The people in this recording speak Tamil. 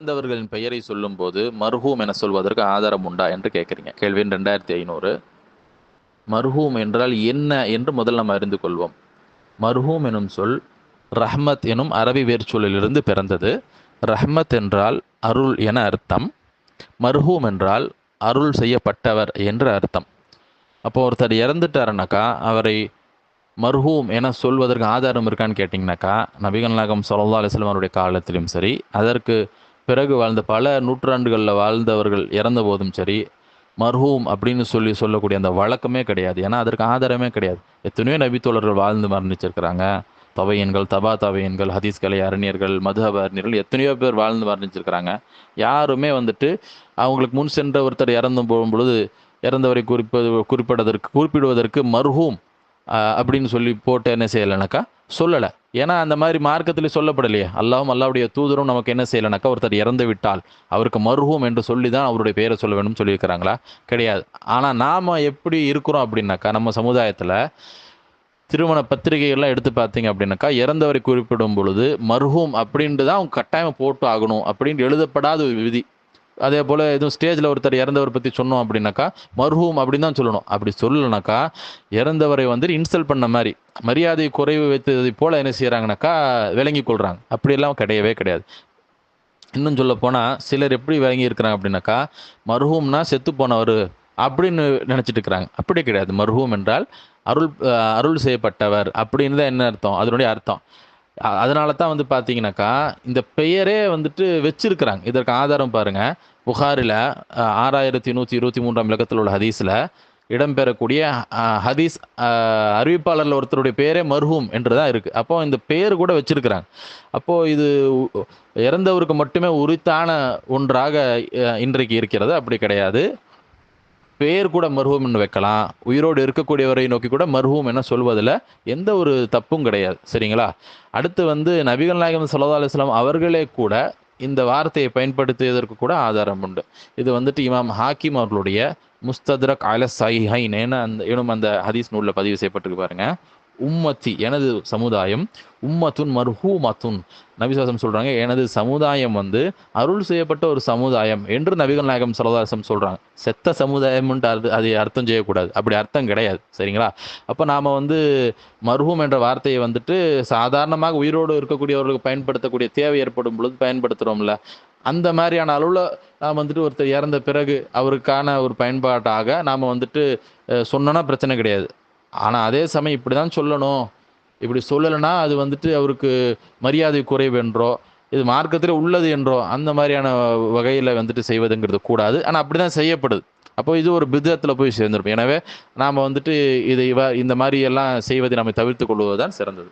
இறந்தவர்களின் பெயரை சொல்லும்போது மர்ஹூம் என சொல்வதற்கு ஆதாரம் உண்டா என்று கேட்குறீங்க கேள்வி ரெண்டாயிரத்தி ஐநூறு. மர்ஹூம் என்றால் என்ன என்று முதல் நம்ம அறிந்து கொள்வோம். மர்ஹூம் எனும் சொல் ரஹ்மத் எனும் அரபி வேர்ச்சொல்லிலிருந்து பிறந்தது. ரஹ்மத் என்றால் அருள் என அர்த்தம். மர்ஹூம் என்றால் அருள் செய்யப்பட்டவர் என்று அர்த்தம். அப்போ ஒருத்தர் இறந்துட்டாருனாக்கா அவரை மர்ஹூம் என சொல்வதற்கு ஆதாரம் இருக்கான்னு கேட்டிங்கனாக்கா நபிகள் நாயகம் சல்லா அலிஸ்லாம் அவருடைய காலத்திலும் சரி அதற்கு பிறகு வாழ்ந்த பல நூற்றாண்டுகளில் வாழ்ந்தவர்கள் இறந்த போதும் சரி மர்ஹூம் அப்படின்னு சொல்லி சொல்லக்கூடிய அந்த வழக்கமே கிடையாது. ஏன்னா அதற்கு ஆதாரமே கிடையாது. எத்தனையோ நபித்தோழர்கள் வாழ்ந்து மரணிச்சிருக்கிறாங்க. தவையன்கள் தபா தவையன்கள் ஹதீஸ்கலை அறிஞர்கள் மதுஹப அறிஞர்கள் எத்தனையோ பேர் வாழ்ந்து மரணிச்சிருக்கிறாங்க. யாருமே வந்துட்டு அவங்களுக்கு முன் சென்ற ஒருத்தர் இறந்து போகும்பொழுது இறந்தவரை குறிப்பது குறிப்பிடுவதற்கு குறிப்பிடுவதற்கு மர்ஹூம் அப்படின்னு சொல்லி போட்டு என்ன செய்யலைனாக்கா சொல்லலை. ஏன்னா அந்த மாதிரி மார்க்கத்தில் சொல்லப்படலையே. அல்லாவும் அல்லாவுடைய தூதரும் நமக்கு என்ன செய்யலைனாக்கா ஒருத்தர் இறந்து விட்டால் அவருக்கு மருகும் என்று சொல்லி தான் அவருடைய பெயரை சொல்ல வேண்டும் சொல்லியிருக்கிறாங்களா? கிடையாது. ஆனால் நாம் எப்படி இருக்கிறோம் அப்படின்னாக்கா நம்ம சமுதாயத்தில் திருமண பத்திரிகைகள்லாம் எடுத்து பார்த்தீங்க அப்படின்னாக்கா இறந்தவரை குறிப்பிடும் பொழுது மர்ஹூம் அப்படின்ட்டு தான் அவங்க கட்டாயம் போட்டு ஆகணும் அப்படின்னு எழுதப்படாத ஒரு விதி. அதே போல் எதுவும் ஸ்டேஜில் ஒருத்தர் இறந்தவர் பற்றி சொன்னோம் அப்படின்னாக்கா மர்ஹூம் அப்படின்னு தான் சொல்லணும். அப்படி சொல்லலைனாக்கா இறந்தவரை வந்து இன்சல்ட் பண்ண மாதிரி மரியாதை குறைவு வைத்ததை போல் என்ன செய்கிறாங்கனாக்கா விளங்கி கொள்கிறாங்க அப்படியெல்லாம் கிடையவே கிடையாது. இன்னும் சொல்ல போனால் சிலர் எப்படி விளங்கி இருக்கிறாங்க அப்படின்னாக்கா மர்ஹூம்னா செத்து போனவர் அப்படின்னு நினச்சிட்டு இருக்கிறாங்க. அப்படி கிடையாது. மர்ஹூம் என்றால் அருள் அருள் செய்யப்பட்டவர் அப்படின்னு தான் என்ன அர்த்தம்? அதனுடைய அர்த்தம். அதனால தான் வந்து பார்த்தீங்கன்னாக்கா இந்த பெயரே வந்துட்டு வச்சிருக்கிறாங்க. இதற்கு ஆதாரம் பாருங்கள் புகாரில் ஆறாயிரத்தி நூற்றி இருபத்தி மூன்றாம் இலக்கத்தில் உள்ள ஹதீஸில் இடம்பெறக்கூடிய ஹதீஸ் அறிவிப்பாளரில் ஒருத்தருடைய பேரே மர்ஹூம் என்று தான் இருக்குது அப்போது இந்த பேர் கூட வச்சிருக்கிறாங்க. அப்போது இது இறந்தவருக்கு மட்டுமே உரித்தான ஒன்றாக இன்றைக்கு இருக்கிறது. அப்படி கிடையாது. பேர் கூட மர்ஹூம்னு வைக்கலாம். உயிரோடு இருக்கக்கூடியவரை நோக்கி கூட மர்ஹூம் என சொல்வதில் எந்த ஒரு தப்பும் கிடையாது. சரிங்களா? அடுத்து வந்து நபிகள் நாயகம் சல்லா அலுவலாம் அவர்களே கூட இந்த வார்த்தையை பயன்படுத்தியதற்கு கூட ஆதாரம் உண்டு. இது வந்துட்டு இமாம் ஹாக்கிம் அவர்களுடைய முஸ்தத்ரக் அல சைஹைன் என அந்த எனும் அந்த ஹதீஸ் நூலில் பதிவு செய்யப்பட்டிருக்கு பாருங்க. உம்மத்தி எனது சமுதாயம் உம்மத்துன் மர்ஹூமத்துன். நபிசாசம் சொல்கிறாங்க எனது சமுதாயம் வந்து அருள் செய்யப்பட்ட ஒரு சமுதாயம் என்று நபிகள் நாயகம் சரதாசம் சொல்கிறாங்க செத்த சமுதாயம்ன்ட்டு அது அதை அர்த்தம் செய்யக்கூடாது. அப்படி அர்த்தம் கிடையாது. சரிங்களா? அப்போ நாம் வந்து மர்ஹூம் என்ற வார்த்தையை வந்துட்டு சாதாரணமாக உயிரோடு இருக்கக்கூடியவர்களுக்கு பயன்படுத்தக்கூடிய தேவை ஏற்படும் பொழுது பயன்படுத்துகிறோம்ல அந்த மாதிரியான அளவில் நாம் வந்துட்டு ஒருத்தர் இறந்த பிறகு அவருக்கான ஒரு பயன்பாட்டாக நாம் வந்துட்டு சொன்னோன்னா பிரச்சனை கிடையாது. ஆனால் அதே சமயம் இப்படி தான் சொல்லணும். இப்படி சொல்லலைன்னா அது வந்துட்டு அவருக்கு மரியாதை குறைவு என்றோ இது மார்க்கத்தில் உள்ளது என்றோ அந்த மாதிரியான வகையில் வந்துட்டு செய்வதுங்கிறது கூடாது. ஆனால் அப்படி தான் செய்யப்படுது. அப்போ இது ஒரு பிதத்தில் போய் சேர்ந்துருப்போம் எனவே நாம் வந்துட்டு இதை இவ இந்த மாதிரி எல்லாம் செய்வதை நம்ம தவிர்த்து கொள்வது தான் சிறந்தது.